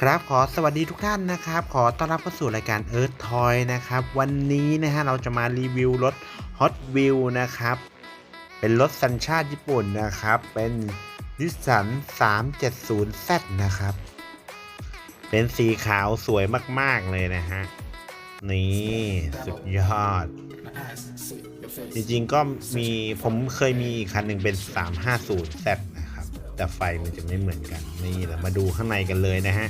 ครับขอสวัสดีทุกท่านนะครับ ขอต้อนรับเข้าสู่รายการ Earth Toy นะครับ วันนี้นะฮะเราจะมารีวิวรถ Hot Wheel นะครับ เป็นรถสัญชาติญี่ปุ่นนะครับ เป็นนิสสัน 370Z นะครับ เป็นสีขาวสวยมาก ๆ เลยนะฮะ นี่ สุดยอด จริงๆก็มีผมเคยมีอีกคันหนึ่งเป็น 350Z นะครับ แต่ไฟมันจะไม่เหมือนกัน นี่เรามาดูข้างในกันเลยนะฮะ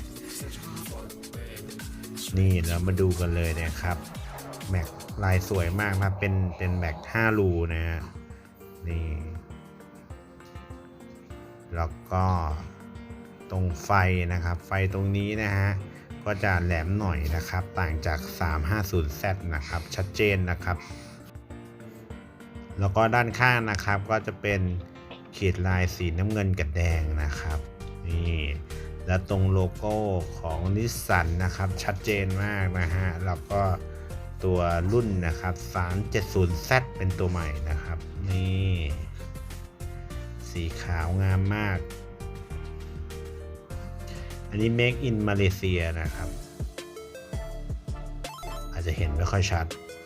นี่เรามาดูกันเลยนะครับแม็กลายสวยมากนะเป็นเป็นแม็ก5รูนะฮะนี่ แล้วก็ตรงไฟนะครับ ไฟตรงนี้นะฮะก็จะแหลมหน่อยนะครับ ต่างจาก 350Z นะครับ ชัดเจนนะครับ แล้วก็ด้านข้างนะครับก็จะเป็นขีดลายสีน้ำเงินกับแดงนะครับนี่แล้วตรงโลโก้ของนิสสันนะครับชัดเจนมากนะฮะแล้วก็ตัวรุ่นนะครับ 370Z เป็นตัวใหม่นะครับนี่สีขาวงามมาก อันนี้ Make in Malaysia นะครับ อาจจะเห็นไม่ค่อยชัด「